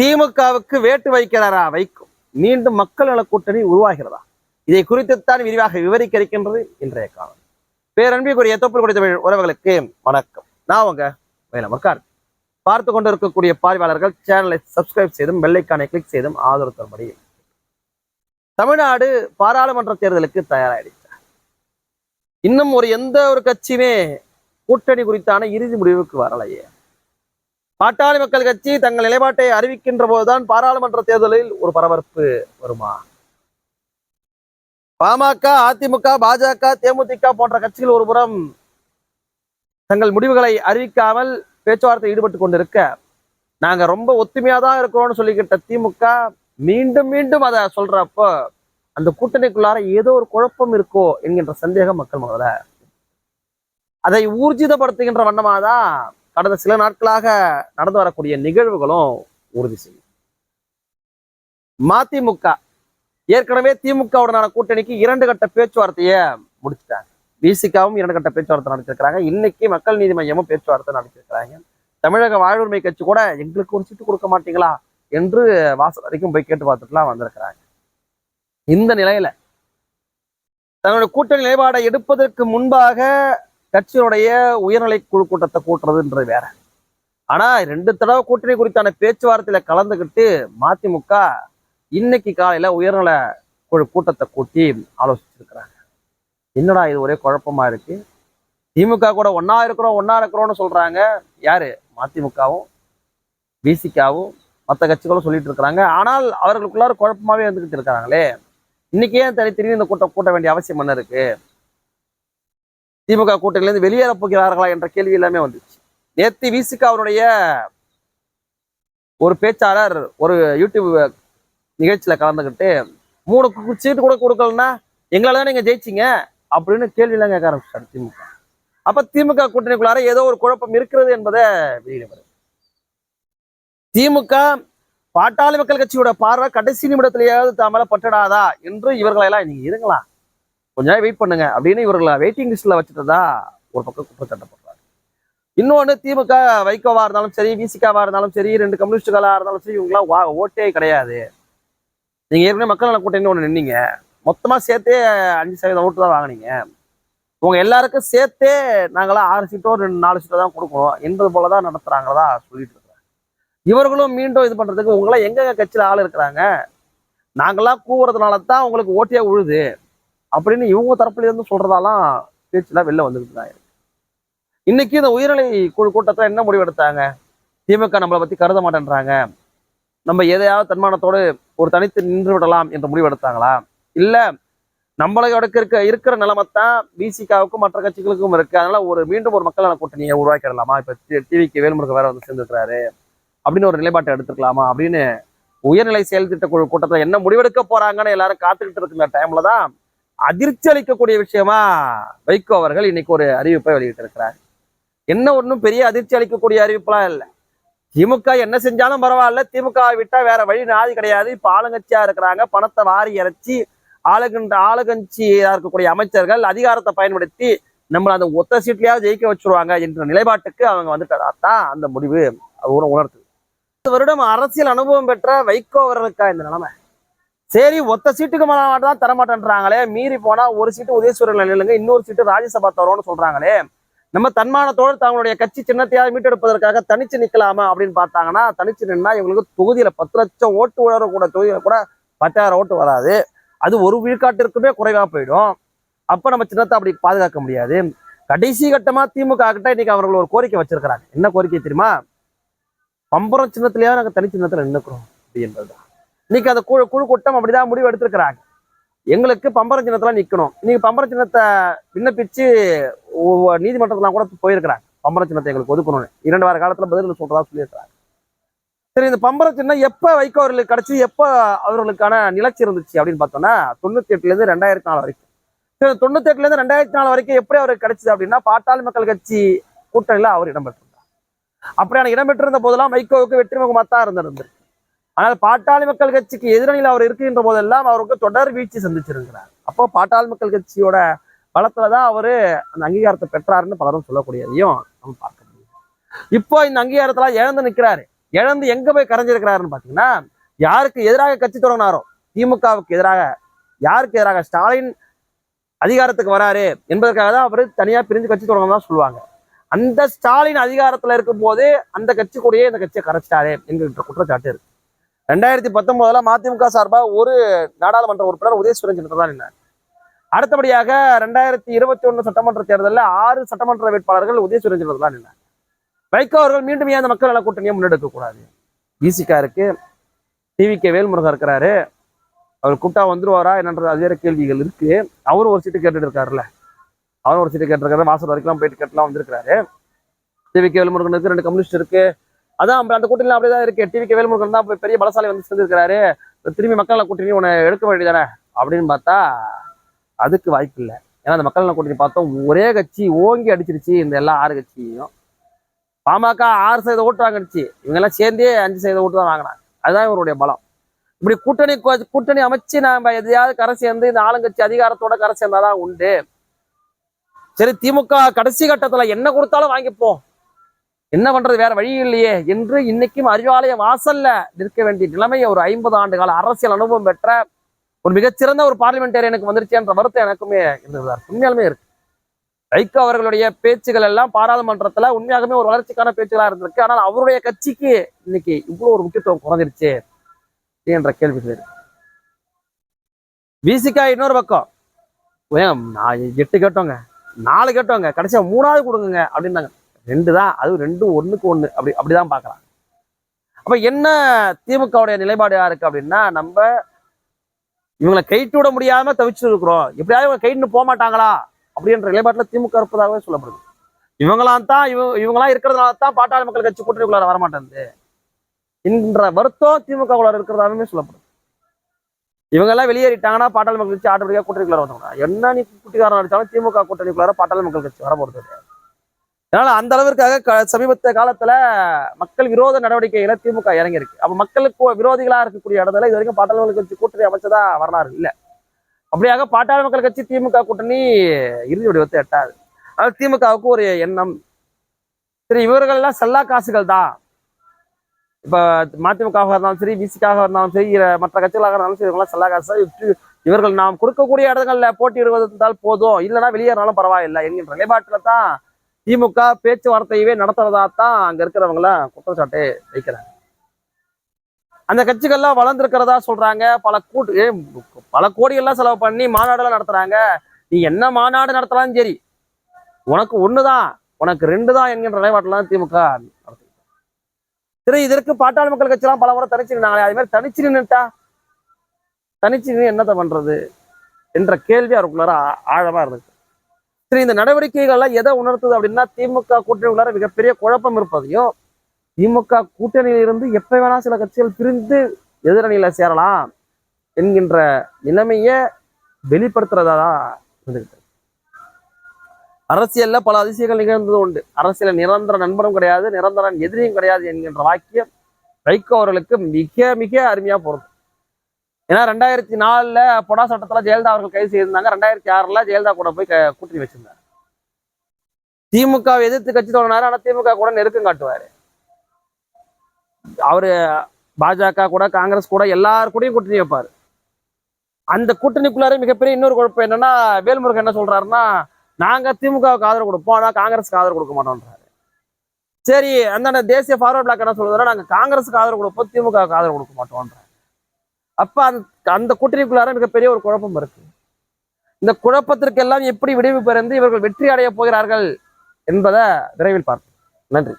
திமுகவுக்கு வேட்டு வைக்கிறாரா வைக்கும். மீண்டும் மக்கள் நல கூட்டணி உருவாகிறதா? இதை குறித்துத்தான் விரிவாக விவரிக்க இருக்கின்றது இன்றைய காலம் பேரன்பிற்குரிய தொப்புள் தமிழ் உறவுகளுக்கு வணக்கம். நான் உங்க வேலமர்கார் பார்த்து கொண்டிருக்கக்கூடிய பார்வையாளர்கள் சேனலை சப்ஸ்கிரைப் செய்தும் வெள்ளைக்கானை கிளிக் செய்தும் ஆதரவு தரும்படி தமிழ்நாடு பாராளுமன்ற தேர்தலுக்கு தயாராயிடுச்சு. இன்னும் ஒரு எந்த ஒரு கட்சியுமே கூட்டணி குறித்தான இறுதி முடிவுக்கு வரலையே. பாட்டாளி மக்கள் கட்சி தங்கள் நிலைப்பாட்டை அறிவிக்கின்ற போதுதான் பாராளுமன்ற தேர்தலில் ஒரு பரபரப்பு வருமா? பாமக அதிமுக பாஜக தேமுதிக போன்ற கட்சிகள் ஒருபுறம் தங்கள் முடிவுகளை அறிவிக்காமல் பேச்சுவார்த்தை ஈடுபட்டு கொண்டிருக்க நாங்க ரொம்ப ஒத்துமையா தான் இருக்கிறோம்னு சொல்லிக்கிட்ட திமுக மீண்டும் மீண்டும் அதை சொல்றப்போ அந்த கூட்டணிக்குள்ளார ஏதோ ஒரு குழப்பம் இருக்கோ என்கின்ற சந்தேகம் மக்கள் முதல்ல அதை ஊர்ஜிதப்படுத்துகின்ற வண்ணமாதான் கடந்த சில நாட்களாக நடந்து வரக்கூடிய நிகழ்வுகளும் உறுதி செய்யும். மதிமுக ஏற்கனவே திமுகவுடனான கூட்டணிக்கு இரண்டு கட்ட பேச்சுவார்த்தையை முடிச்சிட்டாங்க. விசிகாவும் இரண்டு கட்ட பேச்சுவார்த்தை நடத்திருக்கிறாங்க இன்னைக்கு மக்கள் நீதி மையமும் பேச்சுவார்த்தை நடத்திருக்கிறாங்க தமிழக வாழ்வுரிமை கட்சி கூட எங்களுக்கு ஒரு சீட்டு கொடுக்க மாட்டீங்களா என்று வாசல் வரைக்கும் போய் கேட்டு பார்த்துட்டுலாம் வந்திருக்கிறாங்க. இந்த நிலையில தங்களுடைய கூட்டணி நிலைப்பாடை எடுப்பதற்கு முன்பாக கட்சியினுடைய உயர்நிலை குழு கூட்டத்தை கூட்டுறதுன்றது வேற. ஆனா ரெண்டு தடவை கூட்டணி குறித்தான பேச்சுவார்த்தையில கலந்துக்கிட்டு மதிமுக இன்னைக்கு காலையில உயர்நிலை குழு கூட்டத்தை கூட்டி ஆலோசிச்சிருக்கிறாங்க. என்னடா இது ஒரே குழப்பமா இருக்கு? திமுக கூட ஒன்னா இருக்கிறோம் ஒன்னா இருக்கிறோம்னு சொல்றாங்க. யாரு? மதிமுகவும் பிசிகாவும் மற்ற கட்சிகளும் சொல்லிட்டு இருக்கிறாங்க. ஆனால் அவர்களுக்குள்ளார குழப்பமாவே வந்துகிட்டு இருக்கிறாங்களே. இன்னைக்கு ஏன் தனித்தனி இந்த கூட்டம் கூட்ட வேண்டிய அவசியம் என்ன இருக்கு? திமுக கூட்டணியிலிருந்து வெளியேற போகிறார்களா என்ற கேள்வி எல்லாமே வந்துச்சு. நேத்து விசிக அவருடைய ஒரு பேச்சாளர் ஒரு யூடியூப் நிகழ்ச்சியில கலந்துக்கிட்டு மூணு கு- சீட்டு கூட கொடுக்கலன்னா எங்களால தான் நீங்க ஜெயிச்சீங்க? அப்படின்னு கேள்வி எல்லாம் கேட்க ஆரம்பிச்சாரு திமுக. அப்ப திமுக கூட்டணிக்குள்ளார ஏதோ ஒரு குழப்பம் இருக்கிறது என்பதை வெளியிட வருது திமுக பாட்டாளி மக்கள் கட்சியோட பார்வை கடைசி நிமிடத்திலேயாவது தாமல பட்டடாதா என்று இவர்களெல்லாம் நீங்க இருங்களா கொஞ்ச நேரம் வெயிட் பண்ணுங்க அப்படின்னு இவர்களை வெயிட்டிங் லிஸ்ட்ல வச்சுட்டதா ஒரு பக்கம் குற்றச்சாட்டப்படுறாங்க இன்னொன்னு திமுக வைகோவா இருந்தாலும் சரி விசிகாவா இருந்தாலும் சரி ரெண்டு கம்யூனிஸ்டுகளா இருந்தாலும் சரி இவங்களாம் வா ஓட்டே கிடையாது. நீங்க ஏற்கனவே மக்கள் நல கூட்டணி ஒன்று நின்னீங்க. மொத்தமா சேர்த்தே அஞ்சு சதவீதம் ஓட்டு தான் வாங்குனீங்க. உங்க எல்லாருக்கும் சேர்த்தே நாங்களாம் ஆறு சீட்டோ ரெண்டு நாலு சீட்டோ தான் கொடுக்கணும். என்பது போலதான் நடத்துறாங்களா சொல்லிட்டு இருக்கிறாங்க இவர்களும் மீண்டும் இது பண்றதுக்கு உங்களாம் எங்க கட்சியில ஆள் இருக்கிறாங்க? நாங்களாம் கூவுறதுனால தான் உங்களுக்கு ஓட்டியே உழுது. அப்படின்னு இவங்க தரப்புல இருந்து சொல்றதாலாம் பேச்சுலாம் வெளில வந்துட்டு தான் இருக்கு. இன்னைக்கு இந்த உயர்நிலை குழு கூட்டத்துல என்ன முடிவெடுத்தாங்க திமுக நம்மளை பத்தி கருத மாட்டேன்றாங்க. நம்ம எதையாவது தன்மானத்தோடு ஒரு தனித்து நின்று விடலாம் என்ற முடிவெடுத்தாங்களா இல்ல நம்மளோட இருக்க இருக்கிற நிலைமைத்தான் பிசிகாவுக்கும் மற்ற கட்சிகளுக்கும் இருக்கு. அதனால ஒரு மீண்டும் ஒரு மக்கள் நல கூட்டணியை உருவாக்கிடலாமா? இப்ப டிவிக்கு வேல்முருகன் வேற வந்து சேர்ந்துருக்கிறாரு. அப்படின்னு ஒரு நிலைப்பாட்டை எடுத்துக்கலாமா அப்படின்னு உயர்நிலை செயல் திட்ட குழு கூட்டத்துல என்ன முடிவெடுக்க போறாங்கன்னு எல்லாரும் காத்துக்கிட்டு இருக்கிற டைம்ல தான் அதிர்ச்சி அளிக்கக்கூடிய விஷயமா வைகோ அவர்கள் இன்னைக்கு ஒரு அறிவிப்பை வெளியிட்டு இருக்கிறார் என்ன ஒன்றும் பெரிய அதிர்ச்சி அளிக்கக்கூடிய அறிவிப்பெல்லாம் இல்லை. திமுக என்ன செஞ்சாலும் பரவாயில்ல. திமுக விட்டா வேற வழி நாதி கிடையாது. இப்போ ஆளுங்கட்சியா இருக்கிறாங்க. பணத்தை வாரி இறைச்சி ஆளுகின்ற ஆளுங்கட்சியா இருக்கக்கூடிய அமைச்சர்கள் அதிகாரத்தை பயன்படுத்தி நம்மளை அந்த ஒத்த சீட்லயாவது ஜெயிக்க வச்சிருவாங்க என்ற நிலைப்பாட்டுக்கு அவங்க வந்துட்டதா தான் அந்த முடிவு. உண- உணர்த்துது. வருடம் அரசியல் அனுபவம் பெற்ற வைகோ அவர்களுக்கா இந்த நிலைமை? சரி ஒத்த சீட்டுக்கு மேல தான் தரமாட்டேன்றாங்களே. மீறி போனா ஒரு சீட்டு உதயசூரன் நிலையிலுங்க இன்னொரு சீட்டு ராஜ்யசபா தரோன்னு சொல்றாங்களே. நம்ம தன்மானத்தோடு தங்களுடைய கட்சி சின்னத்தையாவது மீட்டெடுப்பதற்காக தனிச்சு நிக்கலாமா அப்படின்னு பார்த்தாங்கன்னா தனிச்சு நின்னா இவங்களுக்கு தொகுதியில பத்து லட்சம் ஓட்டு உழறக்கூட தொகுதியில கூட பத்தாயிரம் ஓட்டு வராது. அது ஒரு விழுக்காட்டிற்குமே குறைவா போயிடும். அப்ப நம்ம சின்னத்தை அப்படி பாதுகாக்க முடியாது. கடைசி கட்டமா திமுக கிட்ட இன்னைக்கு அவர்கள் ஒரு கோரிக்கை வச்சிருக்கிறாங்க. என்ன கோரிக்கை தெரியுமா? பம்பரம் சின்னத்திலேயே நாங்க தனி சின்னத்துல நின்னுக்கிறோம். அப்படின்றதுதான் இன்னைக்கு அந்த குழு குழு கூட்டம் அப்படிதான் முடிவு எடுத்திருக்கிறாங்க. எங்களுக்கு பம்பரம் சின்னத்தெல்லாம் நிக்கணும். இன்னைக்கு பம்பரம் சின்னத்தை விண்ணப்பிச்சு ஒ- நீதிமன்றத்துலாம் கூட போயிருக்கிறாங்க. பம்பர சின்னத்தை எங்களுக்கு ஒதுக்கணும்னு. இரண்டு வார காலத்துல பதில் சொல்றதா சொல்லியிருக்கிறாங்க. சரி இந்த பம்பர சின்னம் எப்ப வைகோ அவர்களுக்கு கிடைச்சி எப்ப அவர்களுக்கான நிலச்சி இருந்துச்சு அப்படின்னு பார்த்தோம்னா தொண்ணூத்தி எட்டுல இருந்து ரெண்டாயிரத்தி நாலு வரைக்கும். சரி தொண்ணூத்தி எட்டுல இருந்து ரெண்டாயிரத்தி நாலு வரைக்கும் எப்படி அவருக்கு கிடைச்சது அப்படின்னா பாட்டாளி மக்கள் கட்சி கூட்டணியில அவர் இடம்பெற்றிருந்தார். அப்படியான இடம்பெற்றிருந்த போதெல்லாம் வைகோவுக்கு வெற்றிமுகமாக தான் இருந்திருந்தார் ஆனால் பாட்டாளி மக்கள் கட்சிக்கு எதிரணியில் அவர் இருக்கின்ற போதெல்லாம் அவருக்கு தொடர் வீழ்ச்சி சந்திச்சிருக்கிறார். அப்போ பாட்டாளி மக்கள் கட்சியோட பலத்துலதான் அவரு அந்த அங்கீகாரத்தை பெற்றாருன்னு பலரும் சொல்லக்கூடியதையும் நம்ம பார்க்க முடியும். இப்போ இந்த அங்கீகாரத்தெல்லாம் இழந்து நிற்கிறாரு இழந்து எங்க போய் கரைஞ்சிருக்கிறாருன்னு பாத்தீங்கன்னா யாருக்கு எதிராக கட்சி தொடங்கினாரோ திமுகவுக்கு எதிராக யாருக்கு எதிராக ஸ்டாலின் அதிகாரத்துக்கு வராரு என்பதற்காக தான் அவர் தனியா பிரிஞ்சு கட்சி தொடங்கணும் தான் சொல்லுவாங்க. அந்த ஸ்டாலின் அதிகாரத்துல இருக்கும் போது அந்த கட்சி கூடயே இந்த கட்சியை கரைச்சிட்டாரு என்கின்ற குற்றச்சாட்டு இருக்கு. ரெண்டாயிரத்தி பத்தொன்பதுல மதிமுக சார்பாக ஒரு நாடாளுமன்ற உறுப்பினர் உதயசுரன் சின்னத்தில் தான் அடுத்தபடியாக ரெண்டாயிரத்தி இருபத்தி ஒன்று சட்டமன்ற தேர்தலில் ஆறு சட்டமன்ற வேட்பாளர்கள் உதயசுரன் சின்னத்தில் தான் நின்னார். வைகோ அவர்கள் மீண்டும் ஏன் அந்த மக்கள் நல கூட்டணியை முன்னெடுக்க கூடாது? இருக்கு இருக்கு டிவிகே வேல்முருகன் இருக்கிறாரு. அவர் கூப்பிட்டா வந்துருவாரா என்னன்றது அது வேற கேள்விகள் இருக்கு. அவரும் ஒரு சீட்டு கேட்டுட்டு இருக்காருல்ல. அவரும் ஒரு சீட்டு கேட்டிருக்காரு வாசல் வரைக்கும் போயிட்டு கேட்டுலாம் வந்திருக்காரு டிவிகே வேல்முருகன் இருக்கு ரெண்டு கம்யூனிஸ்ட் இருக்கு. அதான் அந்த கூட்டணியில் அப்படிதான் இருக்கு. டிவிகே வேல்முருகன் தான் பெரிய பலசாலை வந்து சேர்ந்துருக்கிறாரு. திரும்பி மக்கள் கூட்டணி உன்னை எடுக்க வேண்டியதானே அப்படின்னு பார்த்தா அதுக்கு வாய்ப்பு இல்லை. ஏன்னா அந்த மக்கள் கூட்டணி பார்த்தோம் ஒரே கட்சி ஓங்கி அடிச்சிருச்சு இந்த எல்லா ஆறு கட்சியையும். பாமக ஆறு சதவீத ஓட்டு வாங்கிடுச்சு. இவங்க எல்லாம் சேர்ந்தே அஞ்சு சதவீத ஓட்டு தான் வாங்கினாங்க. அதுதான் இவருடைய பலம். இப்படி கூட்டணி கூட்டணி அமைச்சு நாம எதையாவது கரை சேர்ந்து இந்த ஆளுங்கட்சி அதிகாரத்தோட கரை சேர்ந்தாதான் உண்டு. சரி திமுக கடைசி கட்டத்துல என்ன கொடுத்தாலும் வாங்கிப்போம். என்ன பண்றது? வேற வழி இல்லையே என்று இன்னைக்கும் அறிவாலய வாசல்ல நிற்க வேண்டிய நிலைமை ஒரு ஐம்பது ஆண்டு கால அரசியல் அனுபவம் பெற்ற ஒரு மிகச்சிறந்த ஒரு பார்லிமெண்டேரியனுக்கு வந்துருச்சு என்ற வருத்தம் எனக்குமே இருந்தது. உண்மையாலுமே இருக்கு. வைகோ அவர்களுடைய பேச்சுகள் எல்லாம் பாராளுமன்றத்துல உண்மையாகவே ஒரு வளர்ச்சிக்கான பேச்சுகளா இருந்திருக்கு. ஆனால் அவருடைய கட்சிக்கு இன்னைக்கு இவ்வளவு ஒரு முக்கியத்துவம் குறைஞ்சிருச்சு என்ற கேள்விகள் இருக்கு. விசிகா இன்னொரு பக்கம். ஏன் நான் எட்டு கேட்டோங்க. நாலு கேட்டோங்க. கடைசியா மூணாவது கொடுங்க அப்படின்னாங்க. ரெண்டு தான் அதுவும் ரெண்டும் ஒண்ணுக்கு ஒண்ணு. அப்படி அப்படிதான் பாக்குறாங்க அப்ப என்ன திமுகவுடைய நிலைப்பாடு யாருக்கு அப்படின்னா நம்ம இவங்களை கைட்டு விட முடியாம தவிச்சு இருக்கிறோம் எப்படியாவது இவங்க கைட்டுன்னு போக மாட்டாங்களா அப்படின்ற நிலைப்பாட்டுல திமுக இருப்பதாகவே சொல்லப்படுது. இவங்களாம் தான் இவங்க இவங்களாம் இருக்கிறதுனால தான் பாட்டாளி மக்கள் கட்சி கூட்டணிக்குள்ளார வரமாட்டேங்குது என்கின்ற வருத்தம் திமுக குள்ளார இருக்கிறதாகவே சொல்லப்படுது. இவங்கெல்லாம் வெளியேறிட்டாங்கன்னா பாட்டாளி மக்கள் கட்சி ஆட்டோமேட்டிக்கா கூட்டணிக்குள்ளார வந்துடும் என்ன நீ குட்டிக்காரன் அடிச்சாலும் திமுக கூட்டணிக்குள்ளார பாட்டாளி மக்கள் கட்சி வர போகிறது அதனால அந்த அளவிற்காக க- சமீபத்திய காலத்துல மக்கள் விரோத நடவடிக்கைகளை திமுக இறங்கியிருக்கு. அப்ப மக்களுக்கு விரோதிகளா இருக்கக்கூடிய இடத்துல இது வரைக்கும் பாட்டாளி மக்கள் கட்சி கூட்டணி அமைச்சதா வரலாறு இல்ல. அப்படியாக பாட்டாளி மக்கள் கட்சி திமுக கூட்டணி இறுதி வடிவத்தை எட்டாது. அதனால திமுகவுக்கு ஒரு எண்ணம். சரி இவர்கள் எல்லாம் செல்லா காசுகள் தான். இப்ப மதிமுகவாக இருந்தாலும் சரி பிசிக்காக இருந்தாலும் சரி மற்ற கட்சிகளாக இருந்தாலும் சரி இவங்கெல்லாம் செல்லா காசு இவர்கள் நாம் கொடுக்கக்கூடிய இடங்கள்ல போட்டியிடுவது இருந்தால் போதும். இல்லைன்னா வெளியேறினாலும் பரவாயில்லை என்கின்ற நிலைப்பாட்டுல தான் திமுக பேச்சுவார்த்தையவே நடத்துறதா தான் அங்க இருக்கிறவங்கள குற்றச்சாட்டு வைக்கிறாங்க. அந்த கட்சிகள்லாம் வளர்ந்துருக்கிறதா சொல்றாங்க. பல கூட்டு ஏ, பல கோடிகள்லாம் செலவு பண்ணி மாநாடுலாம் நடத்துறாங்க. நீ என்ன மாநாடு நடத்தலாம் சரி உனக்கு ஒண்ணுதான் உனக்கு ரெண்டு தான் என்கின்ற நிலைப்பாட்டுல திமுக நடத்துது சரி இதற்கு பாட்டாளி மக்கள் கட்சிலாம் பல முறை தனிச்சு நின்னாங்களே அதே மாதிரி தனிச்சு நின்றுட்டா தனிச்சு நின்று என்னத்தை பண்றது? என்ற கேள்வி அவருக்குள்ளார ஆ- ஆழமா இருந்துச்சு சரி இந்த நடவடிக்கைகள்லாம் எதை உணர்த்துது அப்படின்னா திமுக கூட்டணிக்குள்ளார மிகப்பெரிய குழப்பம் இருப்பதையும் திமுக கூட்டணியிலிருந்து எப்ப வேணா சில கட்சிகள் பிரிந்து எதிரணியில சேரலாம் என்கின்ற நிலைமைய வெளிப்படுத்துறதா தான் இருந்துகிட்டு அரசியல்ல பல அதிசயங்கள் நிகழ்ந்தது உண்டு. அரசியல நிரந்தர நண்பனும் கிடையாது நிரந்தர எதிரியும் கிடையாது என்கின்ற வாக்கியம் வைகோ அவர்களுக்கு மிக மிக அருமையா பொருந்தும். ஏன்னா ரெண்டாயிரத்தி நாலுல பொடா சட்டத்தில் ஜெயலலிதா அவர்கள் கைது செய்திருந்தாங்க. ரெண்டாயிரத்தி ஆறில் ஜெயலலிதா கூட போய் கூட்டணி வச்சிருந்தார். திமுக எதிர்த்து கட்சி தொடங்கினாரு. ஆனா திமுக கூட நெருக்கம் காட்டுவாரு. அவரு பாஜக கூட காங்கிரஸ் கூட எல்லார் கூடயும் கூட்டணி வைப்பாரு. அந்த கூட்டணிக்குள்ளாரே மிகப்பெரிய இன்னொரு குழப்பம் என்னன்னா வேல்முருகன் என்ன சொல்றாருன்னா நாங்க திமுகவுக்கு ஆதரவு கொடுப்போம். ஆனா காங்கிரஸுக்கு ஆதரவு கொடுக்க மாட்டோம்ன்றாரு சரி அந்த தேசிய ஃபார்வர்ட் பிளாக் என்ன சொல்றதுன்னா நாங்க காங்கிரஸுக்கு ஆதரவு கொடுப்போம் திமுகவுக்கு ஆதரவு கொடுக்க மாட்டோம்ன்றாரு. அப்ப அந்த அந்த கூட்டணிக்குள்ளார மிகப்பெரிய ஒரு குழப்பம் இருக்கு. இந்த குழப்பத்திற்கெல்லாம் எப்படி விடைவு பிறந்து இவர்கள் வெற்றி அடைய போகிறார்கள் என்பதை விரைவில் பார்ப்போம். நன்றி.